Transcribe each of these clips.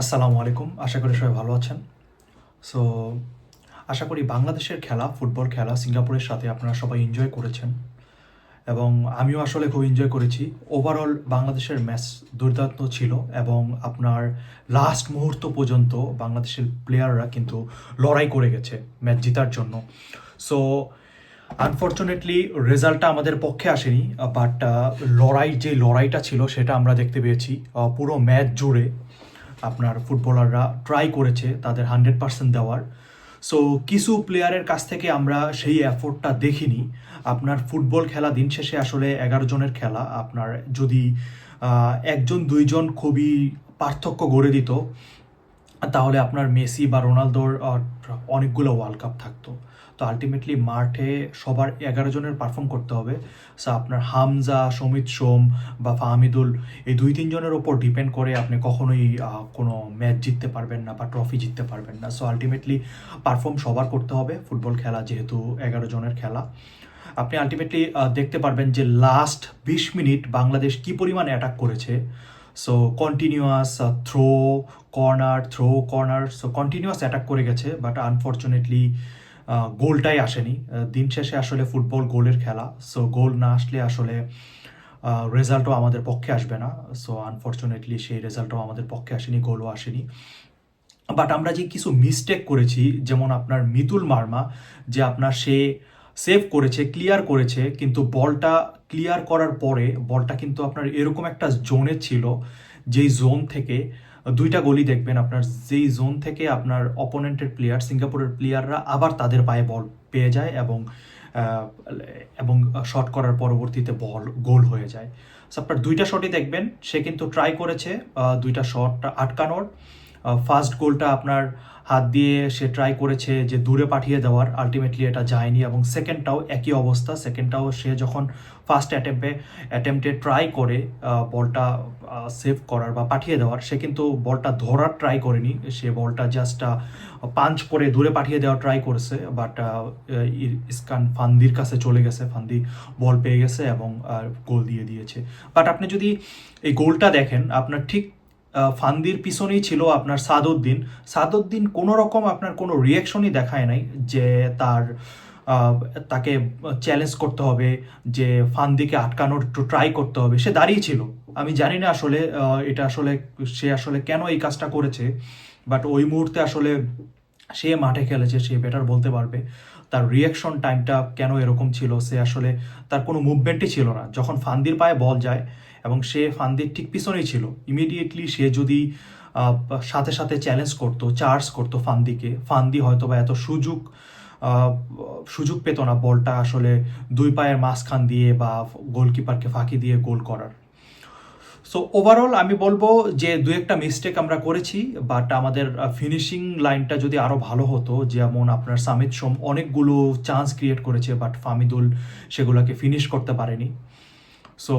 আসসালামু আলাইকুম। আশা করি সবাই ভালো আছেন। সো আশা করি বাংলাদেশের খেলা, ফুটবল খেলা সিঙ্গাপুরের সাথে আপনারা সবাই এনজয় করেছেন। এবং আমিও আসলে খুব এনজয় করেছি। ওভারঅল বাংলাদেশের ম্যাচ দুর্দান্ত ছিল এবং আপনার লাস্ট মুহূর্ত পর্যন্ত বাংলাদেশের প্লেয়াররা কিন্তু লড়াই করে গেছে ম্যাচ জেতার জন্য। সো আনফর্চুনেটলি রেজাল্টটা আমাদের পক্ষে আসেনি বাট লড়াই যে লড়াইটা ছিল সেটা আমরা দেখতে পেয়েছি পুরো ম্যাচ জুড়ে। আপনার ফুটবলাররা ট্রাই করেছে তাদের হান্ড্রেড পার্সেন্ট দেওয়ার। সো কিছু প্লেয়ারের কাছ থেকে আমরা সেই এফোর্টটা দেখিনি। আপনার ফুটবল খেলা দিন শেষে আসলে এগারো জনের খেলা। আপনার যদি একজন, দুইজন খুবই পার্থক্য গড়ে দিত তাহলে আপনার মেসি বা রোনালদোর অনেকগুলো ওয়ার্ল্ড কাপ থাকতো। তো আলটিমেটলি মাঠে সবার এগারো জনের পারফর্ম করতে হবে। সো আপনার হামজা, সমিত সোম বা ফাহমিদুল, এই দুই তিনজনের ওপর ডিপেন্ড করে আপনি কখনোই কোনো ম্যাচ জিততে পারবেন না বা ট্রফি জিততে পারবেন না। সো আলটিমেটলি পারফর্ম সবার করতে হবে। ফুটবল খেলা যেহেতু এগারো জনের খেলা। আপনি আলটিমেটলি দেখতে পারবেন যে লাস্ট বিশ মিনিট বাংলাদেশ কি পরিমাণ অ্যাটাক করেছে। So continuous throw corner throw corner so continuous attack করে গেছে বাট আনফর্চুনেটলি গোলটাই আসেনি। দিন শেষে আসলে ফুটবল গোলের খেলা। সো গোল না আসলে আসলে রেজাল্টও আমাদের পক্ষে আসবে না। সো আনফর্চুনেটলি সেই রেজাল্টও আমাদের পক্ষে আসেনি গোলও আসেনি। বাট আমরা যে কিছু মিস্টেক করেছি, যেমন আপনার মিতুল মার্মা, যে আপনার সে সেভ করেছে ক্লিয়ার করেছে, কিন্তু বলটা ক্লিয়ার করার পরে বলটা কিন্তু আপনার এরকম একটা জোনে ছিল, যেই জোন থেকে দুইটা গলি দেখবেন আপনার, যেই জোন থেকে আপনার অপোনেন্টের প্লেয়ার সিঙ্গাপুরের প্লেয়াররা আবার তাদের পায়ে বল পেয়ে যায় এবং এবং শট করার পরবর্তীতে বল গোল হয়ে যায়। আপনার দুইটা শটই দেখবেন, সে কিন্তু ট্রাই করেছে দুইটা শট আটকানোর। ফার্স্ট গোলটা আপনার হাত দিয়ে সে ট্রাই করেছে যে দূরে পাঠিয়ে দেওয়ার। আলটিমেটলি এটা যায়নি এবং সেকেন্ডটাও একই অবস্থা। সেকেন্ডটাও সে যখন ফার্স্ট অ্যাটেম্পে অ্যাটেম্পটে ট্রাই করে বলটা সেভ করার বা পাঠিয়ে দেওয়ার, সে কিন্তু বলটা ধরার ট্রাই করেনি। সে বলটা জাস্ট পাঞ্চ করে দূরে পাঠিয়ে দেওয়ার ট্রাই করেছে বাট ইসকান ফান্দির কাছে চলে গেছে। ফান্দি বল পেয়ে গেছে এবং গোল দিয়ে দিয়েছে। বাট আপনি যদি এই গোলটা দেখেন, আপনার ঠিক ফান্দির পিছনেই ছিল আপনার সাদউদ্দিন সাদউদ্দিন কোনো রকম আপনার কোনো রিয়াকশনই দেখায় নাই যে তার তাকে চ্যালেঞ্জ করতে হবে, যে ফান্দিকে আটকানোর একটু ট্রাই করতে হবে। সে দাঁড়িয়ে ছিল। আমি জানি না আসলে এটা আসলে সে আসলে কেন এই কাজটা করেছে বাট ওই মুহূর্তে আসলে সে মাঠে খেলেছে, সে বেটার বলতে পারবে। তার রিয়াকশন টাইমটা কেন এরকম ছিল? সে আসলে তার কোনো মুভমেন্টই ছিল না। যখন ফান্দির পায়ে বল যায় এবং সে ফান্দির ঠিক পিছনেই ছিল। ইমিডিয়েটলি সে যদি সাথে সাথে চ্যালেঞ্জ করতো চার্জ করতো ফান্দিকে, ফান্দি হয়তো বা এত সুযোগ সুযোগ পেত না বলটা আসলে দুই পায়ের মাঝখান দিয়ে বা গোলকিপারকে ফাঁকি দিয়ে গোল করার। সো ওভারঅল আমি বলব যে দু একটা মিস্টেক আমরা করেছি বাট আমাদের ফিনিশিং লাইনটা যদি আরও ভালো হতো, যেমন আপনার সামিত সোম অনেকগুলো চান্স ক্রিয়েট করেছে বাট ফামিদুল সেগুলোকে ফিনিশ করতে পারেনি। সো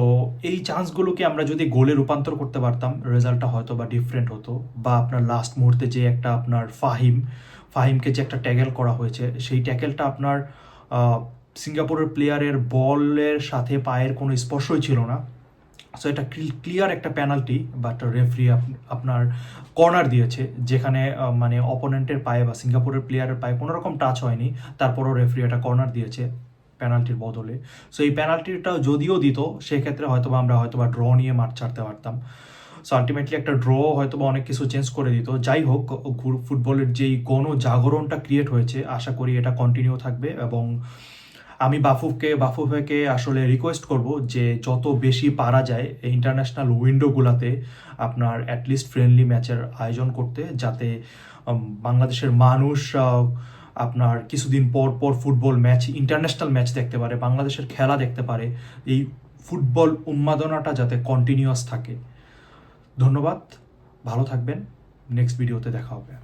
এই চান্সগুলোকে আমরা যদি গোলে রূপান্তর করতে পারতাম রেজাল্টটা হয়তো বা ডিফারেন্ট হতো বা আপনার লাস্ট মুহূর্তে যে একটা আপনার ফাহিম, ফাহিমকে যে একটা ট্যাকেল করা হয়েছে, সেই ট্যাকেলটা আপনার সিঙ্গাপুরের প্লেয়ারের বলের সাথে পায়ের কোনো স্পর্শই ছিল না। সো এটা ক্লিয়ার একটা পেনাল্টি বাট রেফারি আপনার কর্নার দিয়েছে, যেখানে মানে অপোনেন্টের পায়ে বা সিঙ্গাপুরের প্লেয়ারের পায়ে কোনো রকম টাচ হয়নি। তারপরও রেফারি এটা কর্নার দিয়েছে। পেনাল্টির বদলে। সো এই পেনাল্টিটা যদিও দিত, সেক্ষেত্রে হয়তো আমরা হয়তো বা ড্র নিয়ে মাঠ ছাড়তে পারতাম। সো আলটিমেটলি একটা ড্র হয়তো বা অনেক কিছু চেঞ্জ করে দিত। যাই হোক ফুটবলের যেই গণ জাগরণটা ক্রিয়েট হয়েছে, আশা করি এটা কন্টিনিউ থাকবে এবং আমি বাফুফকে বাফুফকে আসলে রিকোয়েস্ট করব যে যত বেশি পারা যায় ইন্টারন্যাশনাল উইন্ডোগুলোতে আপনার অ্যাটলিস্ট ফ্রেন্ডলি ম্যাচের আয়োজন করতে, যাতে বাংলাদেশের মানুষ আপনার কিছুদিন পর পর ফুটবল ম্যাচ ইন্টারন্যাশনাল ম্যাচ দেখতে পারে, বাংলাদেশের খেলা দেখতে পারে, এই ফুটবল উন্মাদনাটা যাতে কন্টিনিউয়াস থাকে। ধন্যবাদ, ভালো থাকবেন নেক্সট ভিডিওতে দেখা হবে।